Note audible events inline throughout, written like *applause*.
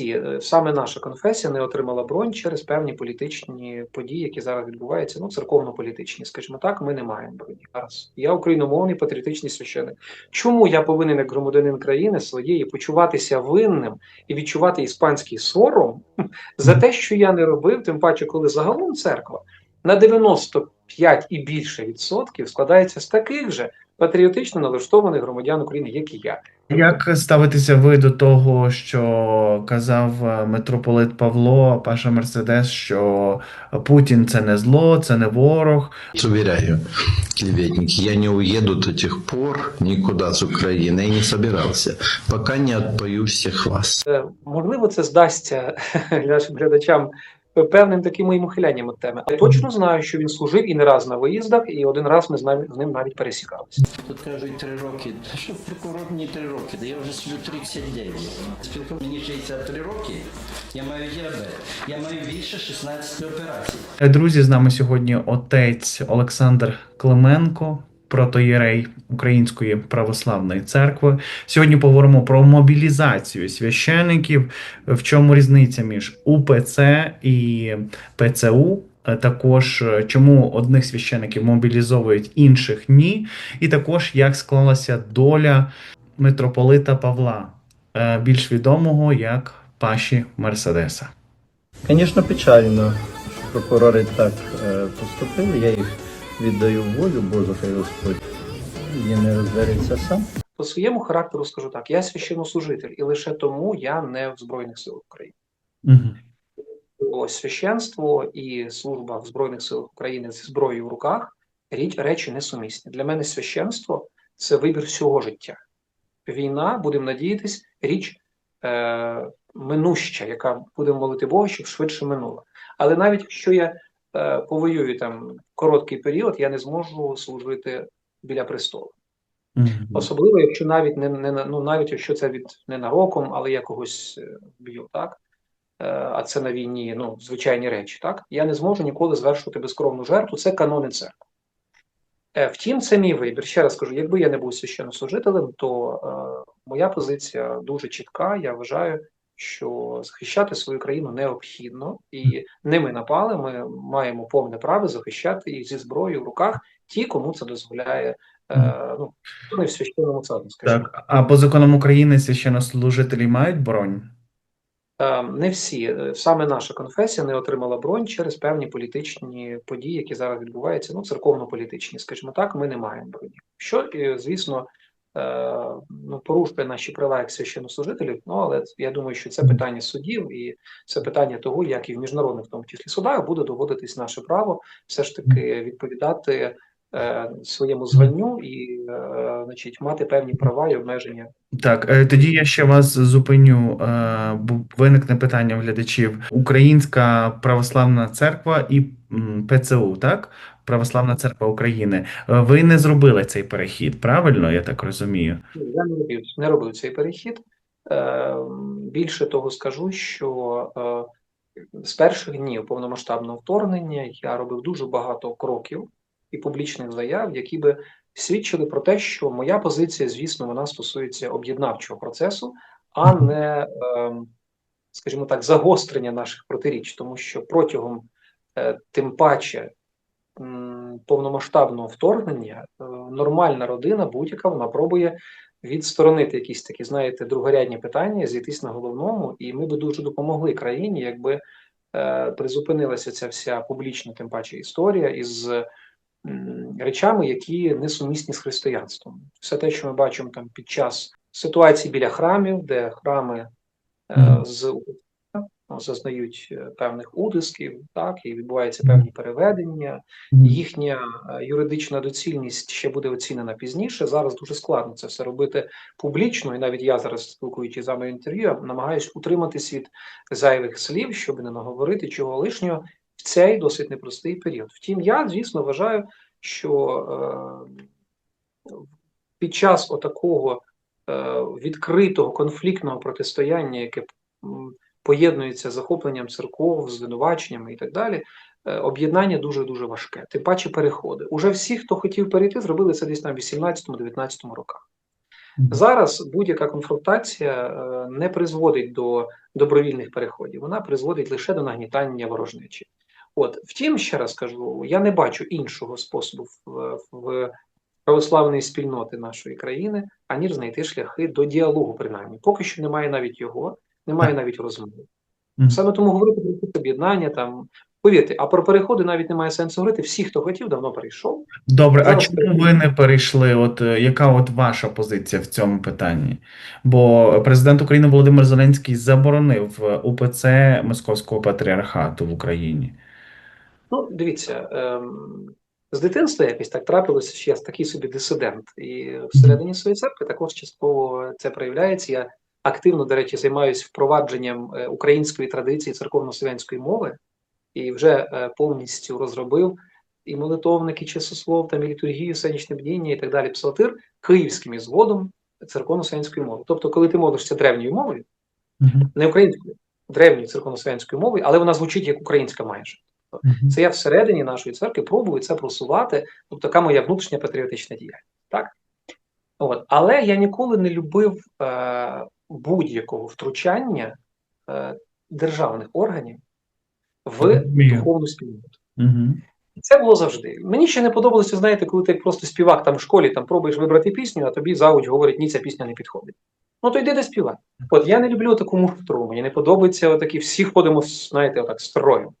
Е, саме наша конфесія не отримала бронь через певні політичні події, які зараз відбуваються, ну церковно-політичні, скажімо так, ми не маємо броні зараз. Я україномовний патріотичний священик. Чому я повинен як громадянин країни своєї почуватися винним і відчувати іспанський сором *laughs* за те, що я не робив, тим паче, коли загалом церква на 95 і більше відсотків складається з таких же патріотично налаштованих громадян України, як і я. Як ставитеся ви до того, що казав е, митрополит Павло, Паша Мерседес, що Путін це не зло, це не ворог? Уверяю, клеветник, я не уеду до тех пор никуда с Украины и не собирался, пока не отпою всех вас. Е, Можливо, це здасться нашим *laughs* глядачам певним таким моїм ухилянням від теми. Я точно знаю, що він служив і не раз на виїздах, і один раз ми з нами з ним навіть пересікалися. Тут кажуть три роки. Що прокурор мені три роки? Да я вже сплю 39. Спілком мені 63 роки. Я маю діабет. Я маю більше 16 операцій. Друзі, з нами сьогодні отець Олександр Клименко, протоєрей Української православної церкви. Сьогодні поговоримо про мобілізацію священиків. В чому різниця між УПЦ і ПЦУ? Е, Також е, чому одних священиків мобілізовують, інших ні, і також як склалася доля митрополита Павла, е, більш відомого як Паші Мерседеса. Звісно, печально, що прокурори так поступили. Я їх віддаю волю Божу, хай Господь і не розбереться сам. По своєму характеру скажу так: я священнослужитель, і лише тому я не в Збройних силах України. Угу. Бо священство і служба в Збройних силах України зі зброєю в руках річ, речі несумісні. Для мене священство це вибір всього життя. Війна, будемо надіятись, річ е, минуща, яка будемо молити Бога, щоб швидше минула. Але навіть якщо я повоюю там короткий період, я не зможу служити біля престолу. Особливо, якщо навіть не, не ну навіть якщо це від ненароком, але я когось е, б'ю, так? Е, А це на війні, ну, звичайні речі, так? Я не зможу ніколи звершувати безкровну жертву, це канони церкви. Е, Втім, це мій вибір. Ще раз кажу, якби я не був священнослужителем, то е, моя позиція дуже чітка. Я вважаю, що захищати свою країну необхідно, і не ми напали. Ми маємо повне право захищати їх зі зброєю в руках ті, кому це дозволяє. Е, ну, не в священному царстві, скажімо. Так, а по законам України священнослужителі мають бронь? Е, Не всі Е, саме наша конфесія не отримала бронь через певні політичні події, які зараз відбуваються. Ну, церковно-політичні, скажімо так, ми не маємо броні. Що, звісно, ну, порушує наші права як священнослужителів. Ну але я думаю, що це питання судів, і це питання того, як і в міжнародних, в тому числі судах, буде доводитись наше право все ж таки відповідати. Е, Своєму званню і, е, значить, мати певні права і обмеження Так, е, тоді я ще вас зупиню. бо Виникне питання в глядачів. Українська православна церква і ПЦУ, так? Православна церква України. Ви не зробили цей перехід, правильно? Я так розумію. Я не робив, не робив цей перехід. Більше того скажу, що з перших днів повномасштабного вторгнення я робив дуже багато кроків і публічних заяв, які би свідчили про те, що моя позиція, звісно, вона стосується об'єднавчого процесу, а не, е, скажімо так, загострення наших протиріч, тому що протягом е, тим паче повномасштабного вторгнення е, нормальна родина будь-яка вона пробує відсторонити якісь такі, знаєте, другорядні питання, зійтись на головному, і ми би дуже допомогли країні, якби е, призупинилася ця вся публічна, тим паче історія із речами, які несумісні з християнством. Все те, що ми бачимо там під час ситуації біля храмів, де храми е, з зазнають е, певних утисків, так і відбуваються певні переведення. Їхня е, юридична доцільність ще буде оцінена пізніше. Зараз дуже складно це все робити публічно, і навіть я зараз спілкуючись з вами інтерв'ю, намагаюся утриматись від зайвих слів, щоб не наговорити чого лишнього цей досить непростий період. Втім, я звісно вважаю, що е, під час отакого е, відкритого конфліктного протистояння, яке поєднується з захопленням церков, звинуваченнями і так далі. е, Об'єднання дуже дуже важке. Тим паче переходи. Уже всі, хто хотів перейти, зробили це десь на 18-19 роках. Зараз будь-яка конфронтація е, не призводить до добровільних переходів, вона призводить лише до нагнітання ворожнечі. От, втім, ще раз кажу, я не бачу іншого способу в, в православної спільноти нашої країни, аніж знайти шляхи до діалогу, принаймні. Поки що немає навіть його, немає навіть розмови. Саме тому говорити про об'єднання там. Повірте, а про переходи навіть немає сенсу говорити. Всі, хто хотів, давно перейшов. Добре, а чому ви не перейшли? От е, яка от ваша позиція в цьому питанні? Бо президент України Володимир Зеленський заборонив е, УПЦ Московського патріархату в Україні. Ну, дивіться, ем, з дитинства якось так трапилося, що я такий собі дисидент. І всередині своєї церкви також частково це проявляється. Я активно, до речі, займаюся впровадженням е, української традиції церковно-слов'янської мови і вже е, повністю розробив і молитовники, часослов, там і літургію, сенічне бдіння і так далі, псалтир київським ізводом церковно-слов'янської мови. Тобто, коли ти молишся древньою мовою, не українською, древньою церковно-слов'янською мовою, але вона звучить як українська майже. Мгм. Це я всередині нашої церкви пробую це просувати, тобто така моя внутрішня патріотична діяльність. Так? От. Але я ніколи не любив е, будь-якого втручання е, державних органів в духовну спільноту. І Це було завжди. Мені ще не подобалося, знаєте, коли ти просто співак там в школі там пробуєш вибрати пісню, а тобі завуч говорить, ні, ця пісня не підходить. Ну то йди де співай. От я не люблю таку муфтру, мені не подобається отакі, всі ходимо, знаєте, отак строю.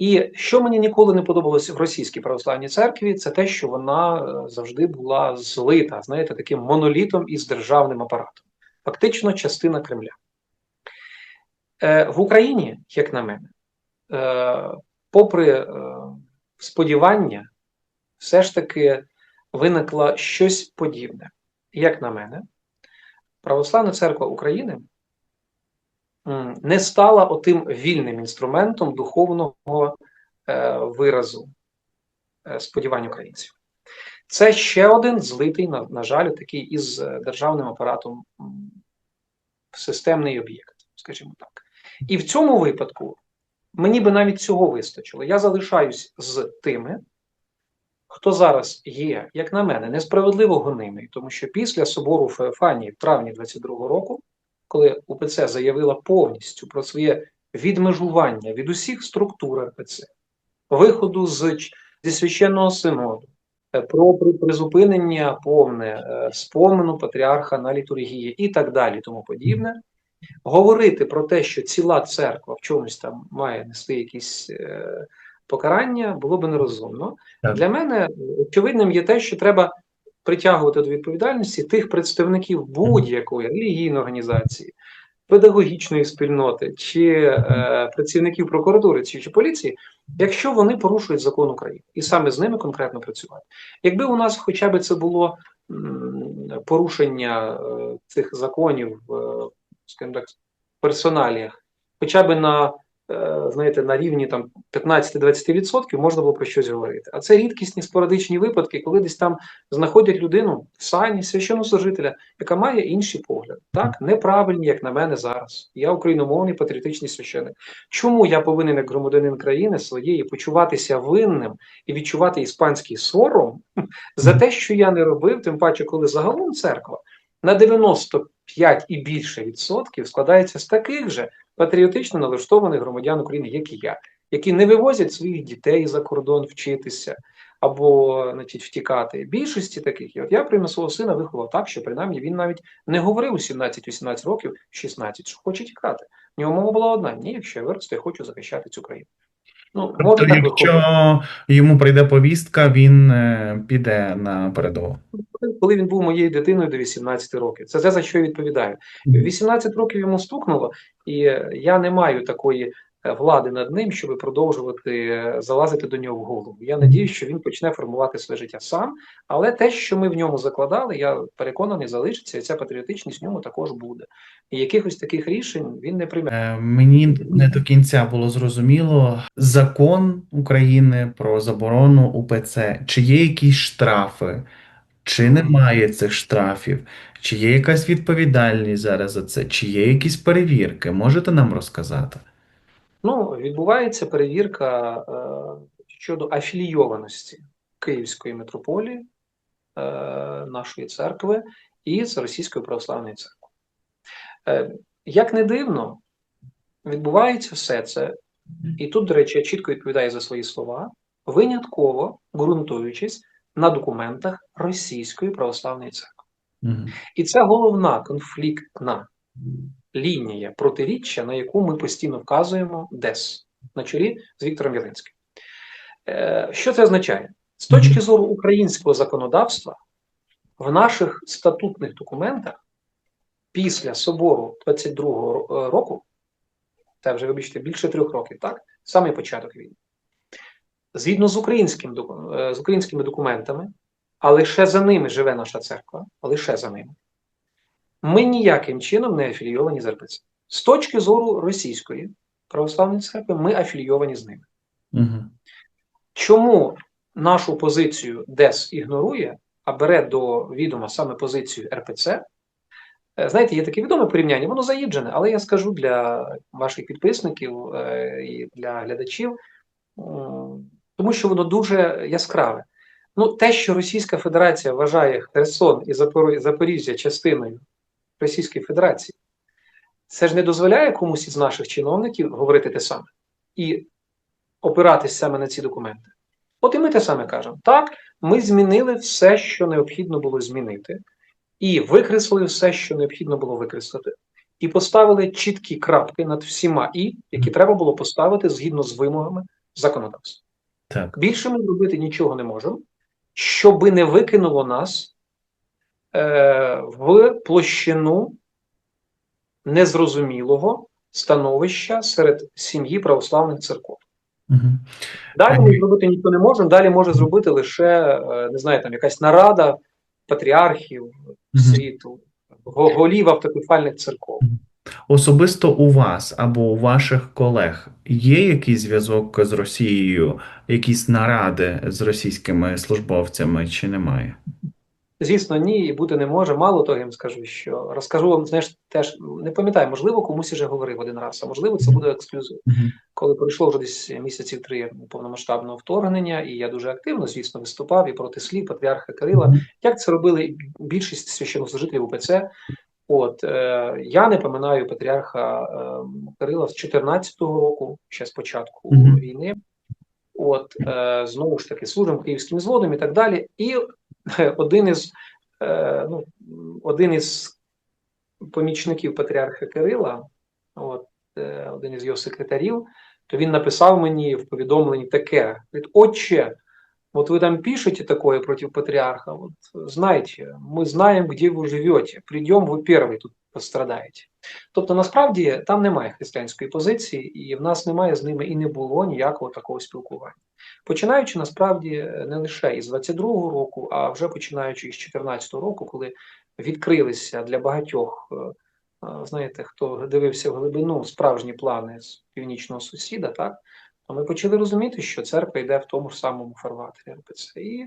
І що мені ніколи не подобалося в російській православній церкві, це те, що вона е, завжди була злита, знаєте, таким монолітом із державним апаратом. Фактично частина Кремля. Е, в Україні, як на мене, е, попри сподівання, все ж таки виникло щось подібне. Як на мене, Православна церква України не стала отим вільним інструментом духовного е, виразу е, сподівань українців. Це ще один злитий, на, на жаль, такий із е, державним апаратом системний об'єкт, скажімо так. І в цьому випадку мені би навіть цього вистачило. Я залишаюсь з тими, хто зараз є, як на мене, несправедливо гонимий, тому що після собору Феофанії в травні 22-го року, коли УПЦ заявила повністю про своє відмежування від усіх структур РПЦ, виходу з, зі священного синоду, е, про призупинення повне е, спомену патріарха на літургії і так далі, тому подібне. Говорити про те, що ціла церква в чомусь там має нести якісь е, покарання, було би нерозумно. Так. Для мене очевидним є те, що треба притягувати до відповідальності тих представників будь-якої релігійної організації, педагогічної спільноти чи е, працівників прокуратури чи, чи поліції, якщо вони порушують закон України, і саме з ними конкретно працювати. Якби у нас хоча б це було м, порушення е, цих законів, е, скажімо так, персоналіях, хоча б на знаєте, на рівні там 15-20% можна було про щось говорити. А це рідкісні спорадичні випадки, коли десь там знаходять людину в сані священнослужителя, яка має інші погляди. Так, неправильні, як на мене зараз. Я україномовний патріотичний священик. Чому я повинен, як громадянин країни своєї, почуватися винним і відчувати іспанський сором *laughs* за те, що я не робив, тим паче, коли загалом церква на 95 і більше відсотків складається з таких же патріотично налаштованих громадян України, як і я, які не вивозять своїх дітей за кордон вчитися або значить, втікати. Більшості таких є. От я прийме свого сина виховав так, що принаймні він навіть не говорив у 17-18 років, 16, що хоче тікати. В нього мова була одна: ні, якщо я виросту, я хочу захищати цю країну. Ну, Тобто, так якщо йому прийде повістка, він е, піде на передову. коли він був моєю дитиною до 18 років. Це те, за що я відповідаю. 18 років йому стукнуло, і я не маю такої влади над ним, щоб продовжувати е, залазити до нього в голову. Я надіюсь, що він почне формувати своє життя сам. Але те, що ми в ньому закладали, я переконаний, залишиться, і ця патріотичність в ньому також буде. І якихось таких рішень він не прийме. Е, Мені не до кінця було зрозуміло закон України про заборону УПЦ. Чи є якісь штрафи, чи немає цих штрафів, чи є якась відповідальність зараз за це, чи є якісь перевірки? Можете нам розказати? Ну, відбувається перевірка е, щодо афілійованості Київської митрополії, е, нашої церкви, і з Російською православною церквою. Е, Як не дивно, відбувається все це, і тут, до речі, я чітко відповідаю за свої слова, винятково ґрунтуючись на документах Російської православної церкви. Мгм. І це головна конфліктна лінія протиріччя, на яку ми постійно вказуємо десь на чолі з Віктором Єленським. Е, Що це означає? З точки зору українського законодавства, в наших статутних документах після собору 22-го року, це вже вибачте, більше трьох років, так? Саме початок війни. Згідно з, українським, е, з українськими документами, а лише за ними живе наша церква, а лише за ними, ми ніяким чином не афілійовані з РПЦ. З точки зору російської православної церкви, ми афілійовані з ними. Мгм. Чому нашу позицію ДЕС ігнорує, а бере до відома саме позицію РПЦ? Е, Знаєте, є таке відоме порівняння, воно заїджене, але я скажу для ваших підписників е, і для глядачів, тому що воно дуже яскраве. Ну, те, що Російська Федерація вважає Херсон і Запорі- Запоріжжя частиною Російської Федерації, це ж не дозволяє комусь із наших чиновників говорити те саме і опиратись саме на ці документи. От і ми те саме кажемо. Так, ми змінили все, що необхідно було змінити, і викреслили все, що необхідно було викреслити, і поставили чіткі крапки над всіма і, які треба було поставити згідно з вимогами законодавства. Так. Більше ми зробити нічого не можемо, щоби не викинуло нас в площину незрозумілого становища серед сім'ї православних церков. Мгм. Далі ми зробити нічого не можемо. Далі може зробити лише е, не знаю, там якась нарада патріархів Мгм. світу, голів автокефальних церков. Особисто у вас або у ваших колег є якийсь зв'язок з Росією, якісь наради з російськими службовцями, чи немає? Звісно, ні, і бути не може. Мало того, я вам скажу, що розкажу вам, знаєш, теж не пам'ятаю, можливо, комусь вже говорив один раз, а можливо, це буде ексклюзив. Коли пройшло вже десь місяців три повномасштабного вторгнення, і я дуже активно, звісно, виступав і проти слів патріарха Кирила. Як це робили більшість священнослужителів УПЦ? От е, я не пам'ятаю патріарха е, Кирила з 14-го року, ще з початку Мгм. війни. От е, знову ж таки служимо київським зводом і так далі. І *laughs* один із е, ну, один із помічників патріарха Кирила, от е, один із його секретарів, то він написав мені в повідомленні таке: говорить, Отче, вот вы там пишете такое против патриарха, вот знаете, мы знаем, где ви живете, придем, ви первый тут пострадаєте. Тобто, насправді там немає християнської позиції, і в нас немає з ними і не було ніякого такого спілкування. Починаючи насправді не лише із 22-го року, а вже починаючи із 14-го року, коли відкрилися для багатьох, е, е, знаєте, хто дивився в глибину справжні плани з північного сусіда, так то ми почали розуміти, що церква йде в тому ж самому фарватері РПЦ. І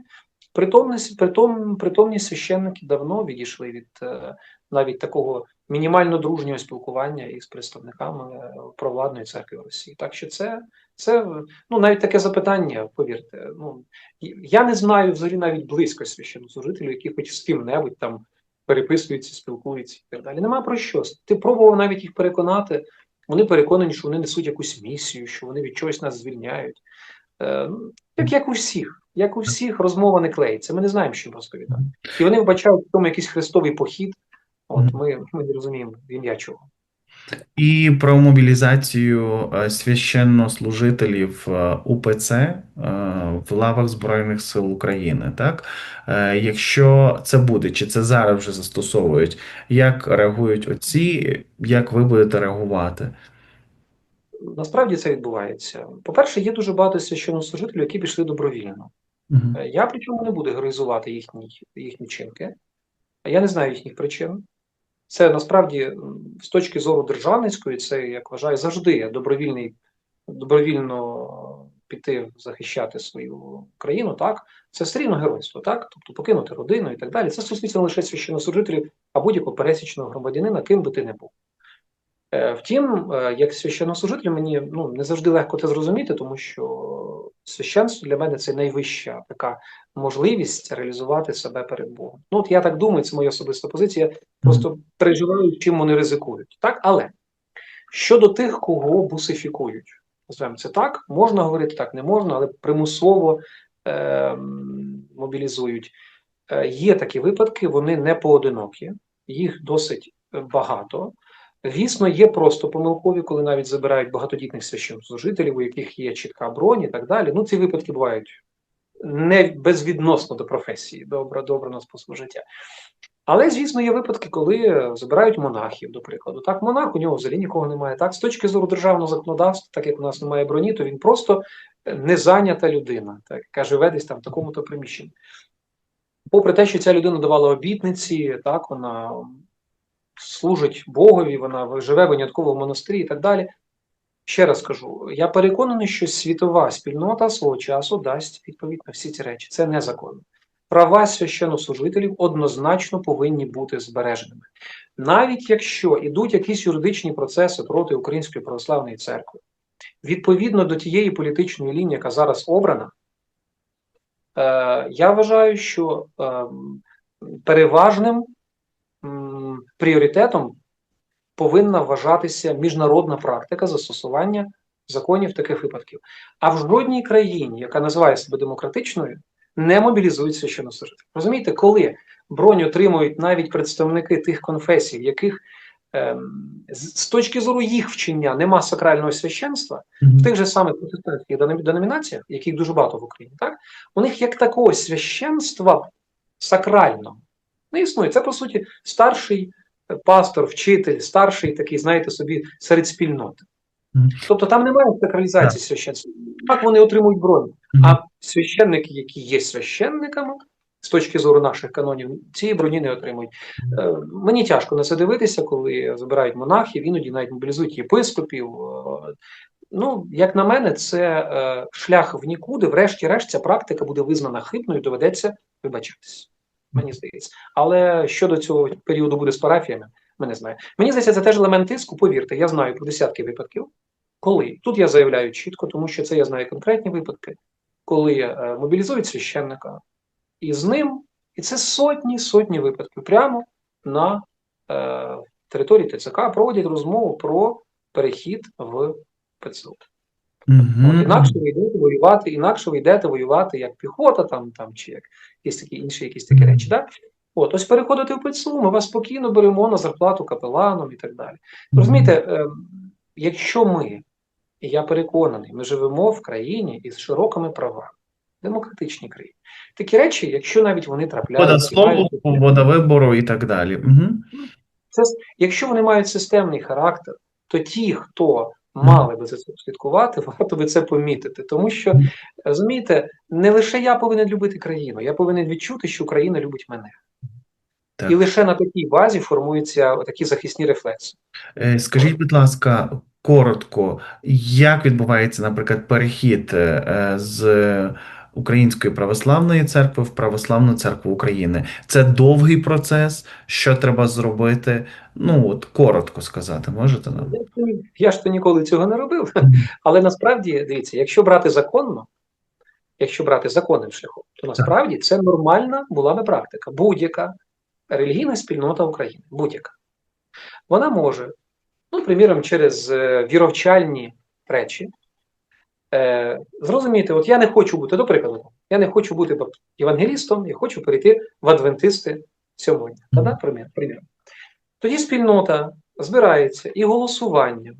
притомність, притом, притомні священники давно відійшли від е, навіть такого мінімально дружнього спілкування із представниками провладної церкви в Росії. Так що це, це ну навіть таке запитання, повірте. Ну я не знаю взагалі навіть близько священнослужителів, які хоч з ким-небудь там переписуються, спілкуються і так далі. Нема про що. Ти пробував навіть їх переконати. Вони переконані, що вони несуть якусь місію, що вони від чогось нас звільняють. Е, як, як у всіх, як у всіх, розмова не клеїться. Ми не знаємо, що їм розповідати. І вони вбачають в тому якийсь хрестовий похід. От ми, ми не розуміємо ім'я чого. І про мобілізацію е, священнослужителів е, УПЦ е, в лавах Збройних сил України. Так? Якщо це буде, чи це зараз вже застосовують, як реагують отці, як ви будете реагувати? Насправді це відбувається. По-перше, є дуже багато священнослужителів, які пішли добровільно. Е, Я причому не буду героїзувати їхні, їхні чинки. Я не знаю їхніх причин. Це насправді з точки зору державницької, це як вважаю завжди добровільний, добровільно піти захищати свою країну. Так, це все геройство, так, тобто покинути родину і так далі. Це стосується не лише священнослужителів, а будь-якого пересічного громадянина, ким би ти не був. Е, Втім, е, як священнослужитель, мені ну не завжди легко це зрозуміти, тому що Священство для мене це найвища така можливість реалізувати себе перед Богом. Ну, от я так думаю, це моя особиста позиція. Просто переживаю, чим вони ризикують. Так, але щодо тих, кого бусифікують, називаємо це так, можна говорити так, не можна, але примусово е, мобілізують. Е, є такі випадки, вони не поодинокі, їх досить багато. Звісно, є просто помилкові, коли навіть забирають багатодітних священнослужителів, у яких є чітка бронь і так далі. Ну, ці випадки бувають не безвідносно до професії, до, обра- до обраного способу життя. Але, звісно, є випадки, коли забирають монахів, до прикладу. Так, монах у нього взагалі нікого немає. Так, з точки зору державного законодавства, так як у нас немає броні, то він просто не зайнята людина, так, яка живе десь там в такому-то приміщенні. Попри те, що ця людина давала обітниці, так, вона служить Богові, вона живе винятково в монастирі і так далі. Ще раз кажу, я переконаний, що світова спільнота свого часу дасть відповідь на всі ці речі. Це незаконно. Права священнослужителів однозначно повинні бути збереженими. Навіть якщо йдуть якісь юридичні процеси проти Української православної церкви, відповідно до тієї політичної лінії, яка зараз обрана, е, я вважаю, що е, переважним м, пріоритетом повинна вважатися міжнародна практика застосування законів таких випадків. А в жодній країні, яка називає себе демократичною, не мобілізують священнослужителів. Розумієте, коли бронь отримують навіть представники тих конфесій, в яких ем, з, точки зору їх вчення нема сакрального священства, Мгм. в тих же самих протестантських деномі- деномінаціях, яких дуже багато в Україні, так у них як такого священства сакрального не існує. Це по суті старший е, пастор, вчитель, старший такий, знаєте, собі серед спільноти. Тобто там немає сакралізації священства. Так вони отримують бронь. Мгм. А священники, які є священниками, з точки зору наших канонів, цієї броні не отримують. Е, мені тяжко на це дивитися, коли забирають монахів, іноді навіть мобілізують єпископів. Е, Ну, як на мене, це е, шлях в нікуди. Врешті-решт, ця практика буде визнана хибною, доведеться вибачатись. Мені здається. Але щодо цього періоду буде з парафіями, ми не знаємо. Мені здається, це теж елемент тиску. Повірте, я знаю про десятки випадків, коли тут я заявляю чітко, тому що це я знаю конкретні випадки, коли е, мобілізують священника, і з ним, і це сотні сотні випадків прямо на е, території ТЦК проводять розмову про перехід в ПЦУ. От, інакше ви йдете воювати, інакше ви йдете воювати як піхота, там, там чи як якісь такі інші якісь такі речі. Да? От, ось переходите в ПЦУ, ми вас спокійно беремо на зарплату капеланом і так далі. Розумієте, е, якщо ми, і я переконаний, ми живемо в країні із широкими правами, демократичній країні. Такі речі, якщо навіть вони слова, мають- свобода вибору і так далі. Мгм. це, якщо вони мають системний характер, то ті, хто мали би за це слідкувати, *laughs* варто би це помітити. Тому що, розумієте, не лише я повинен любити країну, я повинен відчути, що Україна любить мене. Так. І лише на такій базі формуються такі захисні рефлекси. Е, Скажіть, будь ласка, коротко, як відбувається, наприклад, перехід е, е, з Української православної церкви в Православну церкву України? Це довгий процес. Що треба зробити? Ну, от коротко сказати, можете нам? Я ж то ніколи цього не робив. Але насправді, дивіться, якщо брати законно, якщо брати законним шляхом, то насправді це нормальна була би практика. Будь-яка релігійна спільнота України, будь-яка. Вона може, ну, приміром, через е, віровчальні речі, е, зрозуміти, от я не хочу бути, до прикладу, я не хочу бути євангелістом, я хочу перейти в адвентисти сьогодні. Та-да, примір, приміром. Тоді спільнота збирається і голосуванням.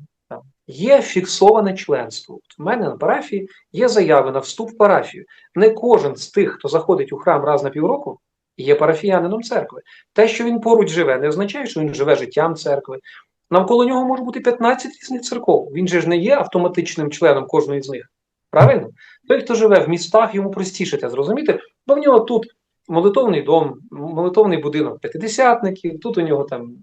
Є фіксоване членство. От в мене на парафії є заяви на вступ в парафію. Не кожен з тих, хто заходить у храм раз на півроку, є парафіянином церкви. Те, що він поруч живе, не означає, що він живе життям церкви. Навколо нього може бути 15 різних церков. Він же ж не є автоматичним членом кожної з них. Правильно? Той, хто живе в містах, йому простіше це зрозуміти, бо в нього тут молитовний дом, молитовний будинок п'ятидесятників, тут у нього там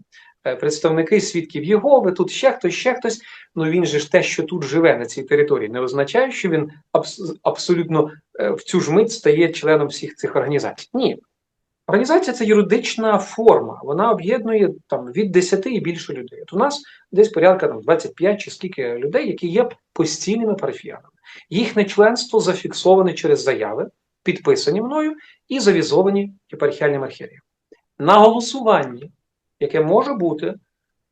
е, представники свідків Єгови, тут ще хтось, ще хтось. Ну він же ж те, що тут живе на цій території, не означає, що він абс- абсолютно е, в цю ж мить стає членом всіх цих організацій. Ні. Організація це юридична форма, вона об'єднує там від 10 і більше людей. От у нас десь порядка там 25 чи скільки людей, які є постійними парафіянами. Їхнє членство зафіксоване через заяви, підписані мною і завізовані єпархіальним архієреєм. На голосуванні, яке може бути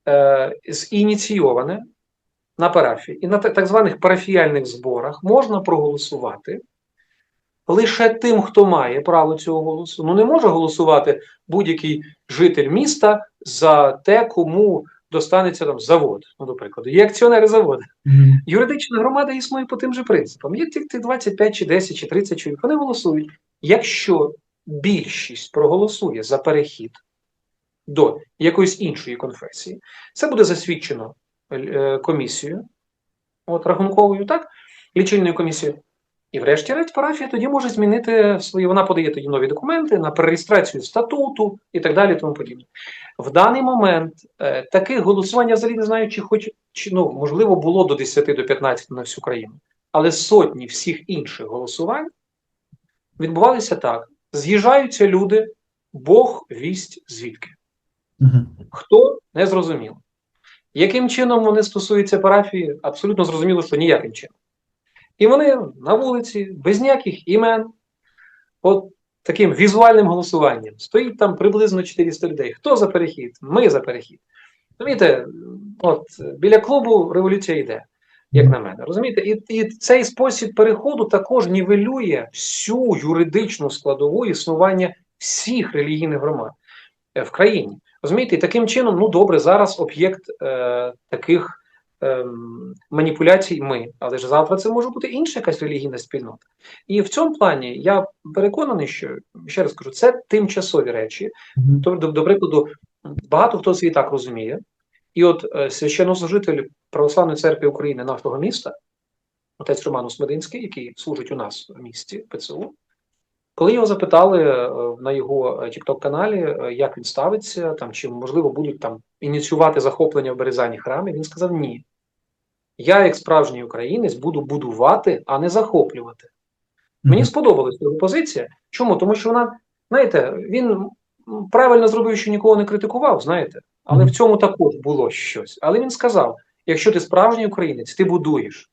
е, зініційоване на парафії і на так званих парафіяльних зборах, можна проголосувати лише тим, хто має право цього голосу. Ну не може голосувати будь-який житель міста за те, кому достанеться там завод. Ну, до прикладу, є акціонери заводу. Мгм. Юридична громада існує по тим же принципам. Є тільки 25 чи 10 чи 30 чоловік. Вони голосують. Якщо більшість проголосує за перехід до якоїсь іншої конфесії, це буде засвідчено е, комісією, от рахунковою, так, лічильною комісією. І врешті-решт парафія тоді може змінити свої, вона подає тоді нові документи на перереєстрацію статуту і так далі. і Тому подібне. В даний момент е, таких голосувань я взагалі не знаю, чи хоч чи ну можливо було до 10 до 15 на всю країну, але сотні всіх інших голосувань відбувалися так: з'їжджаються люди, Бог вість звідки. Хто не зрозуміло. Яким чином вони стосуються парафії, абсолютно зрозуміло, що ніяким чином. І вони на вулиці, без ніяких імен, от таким візуальним голосуванням, стоїть там приблизно 400 людей. Хто за перехід? Ми за перехід. Розумієте, от біля клубу революція йде, як на мене. Розумієте, і, і цей спосіб переходу також нівелює всю юридичну складову існування всіх релігійних громад е, в країні. Розумієте, і таким чином, ну добре, зараз об'єкт е, таких ем, маніпуляцій ми, але ж завтра це може бути інша якась релігійна спільнота. І в цьому плані я переконаний, що ще раз кажу, це тимчасові речі. До, до, до прикладу, багато хто це і так розуміє. І от е, священнослужитель Православної церкви України нашого міста, отець Роман Смединський, який служить у нас в місті ПЦУ, коли його запитали е, на його TikTok каналі, е, як він ставиться, там чи можливо будуть там ініціювати захоплення в Березані храмі, він сказав: ні. Я, як справжній українець, буду будувати, а не захоплювати. Мені Мгм. сподобалась його позиція. Чому? Тому що вона, знаєте, він правильно зробив, що нікого не критикував, знаєте, але в цьому також було щось. Але він сказав: якщо ти справжній українець, ти будуєш.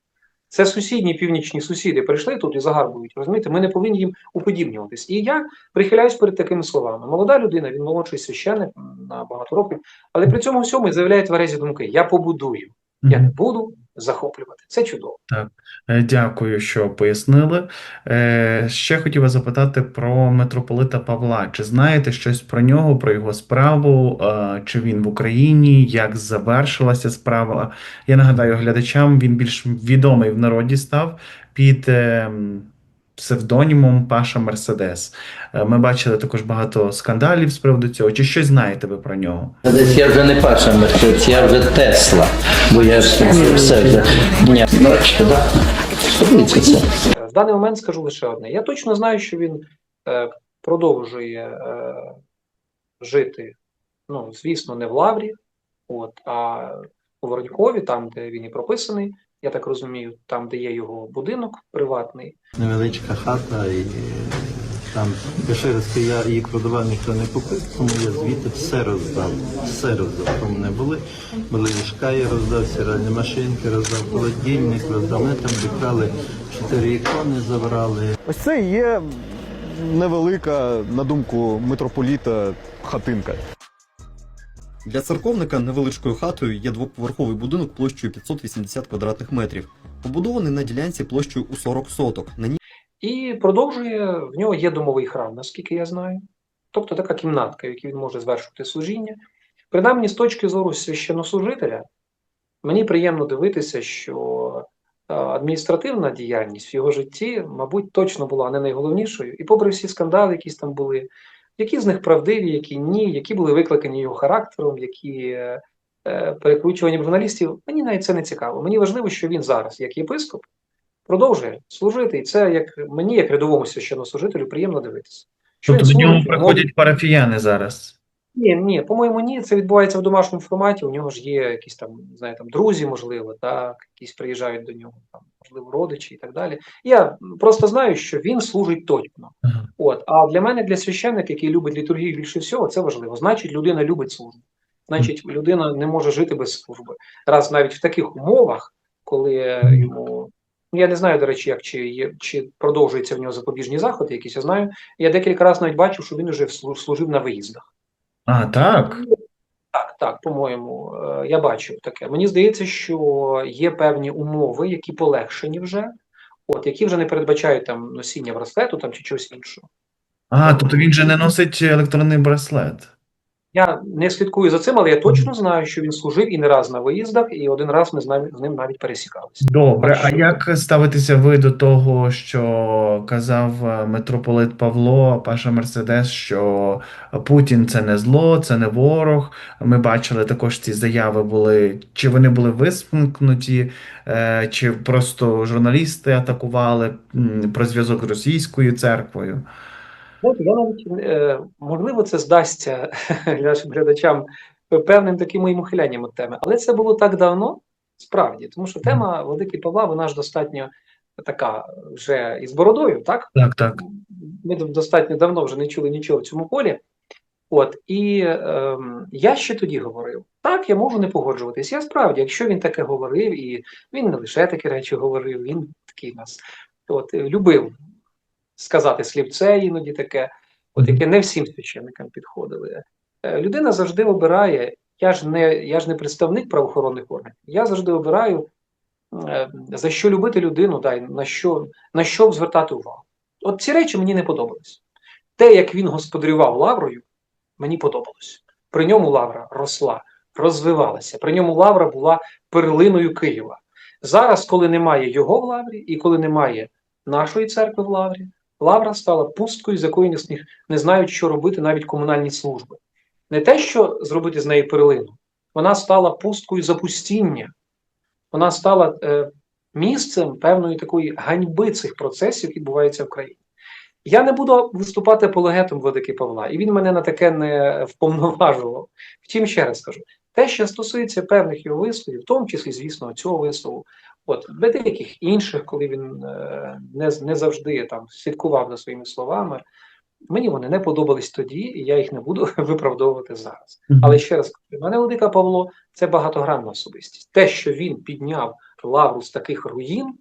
Це сусідні північні сусіди прийшли тут і загарбують. Розумієте, ми не повинні їм уподібнюватись. І я прихиляюсь перед такими словами. Молода людина, він молодший священник на багато років, але при цьому всьому заявляє тверезі думки: я побудую, я не буду захоплювати. Це чудово. Так, Дякую, що пояснили. Е, Ще хотів вас запитати про митрополита Павла. Чи знаєте щось про нього, про його справу? Е, Чи він в Україні? Як завершилася справа? Я нагадаю глядачам, він більш відомий в народі став під ем, псевдонімом Паша Мерседес. Е, Ми бачили також багато скандалів з приводу цього. Чи щось знаєте ви про нього? Я вже не Паша Мерседес, я вже Тесла. Бо я ж все вже. Ні, бачите, так? Подивіться це. Е, В даний момент скажу лише одне. Я точно знаю, що він е, продовжує е, жити, ну, звісно, не в Лаврі, от, а у Воронькові, там, де він і прописаний, я так розумію, там, де є його будинок приватний. Невеличка хата і там Каширська я її продавав, ніхто не купив, тому я звідти все роздав. Все роздав. Тому не були. Були ліжка, я роздав, стиральні машинки роздав, холодильник роздав. Мене там викрали чотири ікони, забрали. Ось це і є невелика, на думку митрополіта, хатинка. Для церковника невеличкою хатою є двоповерховий будинок площею 580 квадратних метрів, побудований на ділянці площею у 40 соток. На ній І продовжує, в нього є домовий храм, наскільки я знаю. Тобто така кімнатка, в якій він може звершувати служіння. Принаймні, з точки зору священнослужителя, мені приємно дивитися, що е, адміністративна діяльність в його житті, мабуть, точно була не найголовнішою. І попри всі скандали, якісь там були, які з них правдиві, які ні, які були викликані його характером, які е, е, журналістів, мені навіть це не цікаво. Мені важливо, що він зараз, як єпископ, продовжує служити, і це як мені, як рядовому священнослужителю, приємно дивитися. Що Тобто до нього служить, приходять парафіяни зараз. ні, ні, по-моєму, ні. Це відбувається в домашньому форматі. У нього ж є якісь там, знаю, там друзі, можливо, так, якісь приїжджають до нього, там, можливо, родичі і так далі. Я просто знаю, що він служить точно. От, а для мене, для священника, який любить літургію більше всього, це важливо. Значить, людина любить службу. Значить, людина не може жити без служби. Раз навіть в таких умовах, коли йому Ну, Я не знаю, до речі, як чи, є, чи продовжуються в нього запобіжні заходи якісь. Я знаю. Я декілька разів навіть бачив, що він вслу- служив на виїздах. А, так. Так, по-моєму, е, я бачив таке. Мені здається, що є певні умови, які полегшені вже, от, які вже не передбачають там носіння браслету там, чи чогось іншого. А, тобто він же не носить електронний браслет. Я не слідкую за цим, але я точно знаю, що він служив і не раз на виїздах, і один раз ми з, ним навіть пересікалися. Добре, Так а як ставитеся ви до того, що казав е, митрополит Павло, Паша Мерседес, що Путін це не зло, це не ворог. Ми бачили також ці заяви були, чи вони були висмикнуті, е, чи просто журналісти атакували про зв'язок з російською церквою. Знаєте, я навіть е, можливо це здасться *laughs* нашим глядачам певним таким моїм ухилянням від теми, але це було так давно, справді, тому що тема Владики Павла, вона ж достатньо така вже із бородою, так? Так, так. Ми достатньо давно вже не чули нічого в цьому полі. От і ем, я ще тоді говорив: так, я можу не погоджуватись. Я справді, якщо він таке говорив, і він не лише такі речі говорив, він такий нас от, е, любив сказати слівце іноді таке, от яке не всім священникам підходили. Е, Людина завжди обирає. Я ж не я ж не представник правоохоронних органів. Я завжди обираю е, за що любити людину, да, і на що на що б звертати увагу. От ці речі мені не подобались. Те, як він господарював лаврою, мені подобалось. При ньому лавра росла, розвивалася. При ньому лавра була перлиною Києва. Зараз, коли немає його в лаврі, і коли немає нашої церкви в лаврі, лавра стала пусткою, з якої не, не знають, що робити навіть комунальні служби. Не те, що зробити з неї перлину, вона стала пусткою запустіння. Вона стала е, місцем певної такої ганьби цих процесів, які відбуваються в країні. Я не буду виступати апологетом Владики Павла, і він мене на таке не вповноважував. Втім, ще раз скажу, те, що стосується певних його висловів, в тому числі, звісно, цього вислову, от без деяких інших, коли він е, не, не завжди там слідкував за своїми словами, мені вони не подобались тоді, і я їх не буду *laughs* виправдовувати зараз. Але ще раз кажу, мене Владика Павло це багатогранна особистість. Те, що він підняв лавру з таких руїн,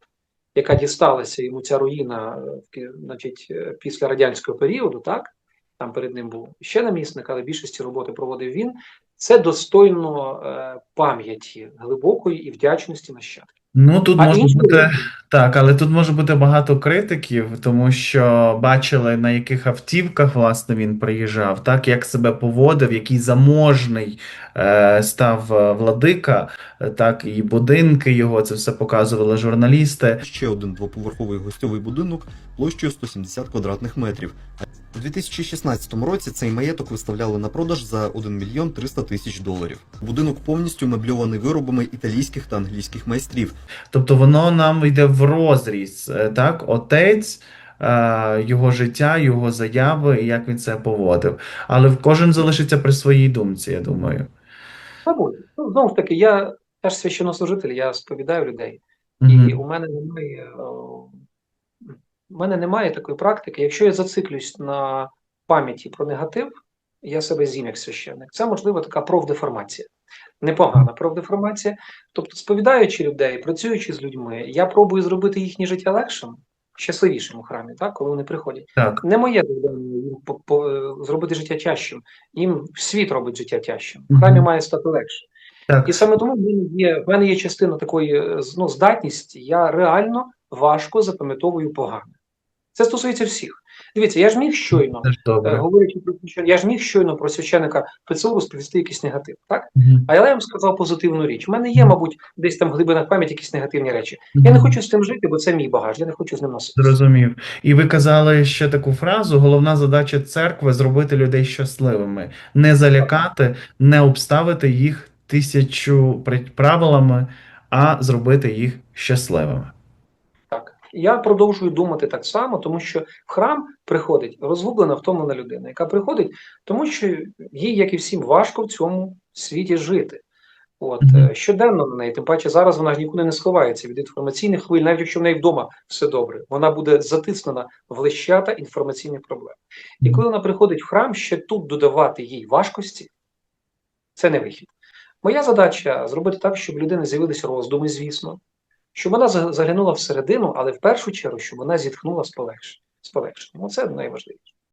яка дісталася йому ця руїна е, значить, е, після радянського періоду, так? Там перед ним був ще намісник, але більшості роботи проводив він. Це достойно е, пам'яті глибокої і вдячності нащадків. Ну, тут А може інші бути так, але тут може бути багато критиків, тому що бачили, на яких автівках, власне, він приїжджав, так, як себе поводив, який заможний е, став е, владика, е, так, і будинки його, це все показували журналісти. Ще один двоповерховий гостьовий будинок площею 170 квадратних метрів. У 2016 році цей маєток виставляли на продаж за 1 мільйон 300 тисяч доларів. Будинок повністю мебльований виробами італійських та англійських майстрів. Тобто воно нам йде в розріз, е, так, отець, е, його життя, його заяви, і як він це поводив. Але кожен залишиться при своїй думці, я думаю. Мабуть, ну, знову ж таки, я теж священнослужитель, я сповідаю людей. І у мене немає, е, у мене немає такої практики. Якщо я зациклюсь на пам'яті про негатив, я себе з'їм як священник. Це можливо така профдеформація. Непогана профдеформація. Тобто, сповідаючи людей, працюючи з людьми, я пробую зробити їхнє життя легшим, щасливішим у храмі, так, коли вони приходять. Так. Не моє завдання їм по- по- зробити життя тяжчим. Їм світ робить життя тяжчим. В храмі має стати легше. Так. І саме тому в мене є, в мене є частина такої е, ну, здатність, я реально важко запам'ятовую погане. Це стосується всіх. Дивіться, я ж міг щойно, е, говорячи про я ж міг щойно про священика ПЦУ розповісти якийсь негатив, так? Мгм. А я вам сказав позитивну річ. У мене є, мабуть, десь там в глибинах пам'яті якісь негативні речі. Я не хочу з цим жити, бо це мій багаж, я не хочу з ним носити. Зрозумів. І ви казали ще таку фразу: головна задача церкви зробити людей щасливими, не залякати, не обставити їх тисячу правилами, а зробити їх щасливими. Я продовжую думати так само, тому що в храм приходить розгублена, втомлена людина, яка приходить, тому що їй, як і всім, важко в цьому світі жити. От Мгм. е, щоденно на неї, тим паче зараз вона ж нікуди не сховається від інформаційних хвиль, навіть якщо в неї вдома все добре, вона буде затиснена в лещата інформаційних проблем. І коли вона приходить в храм, ще тут додавати їй важкості, це не вихід. Моя задача зробити так, щоб в людини з'явилися роздуми, звісно, щоб вона за- заглянула всередину, але в першу чергу, щоб вона зітхнула з полегшенням. З полегшенням. Найважливіше.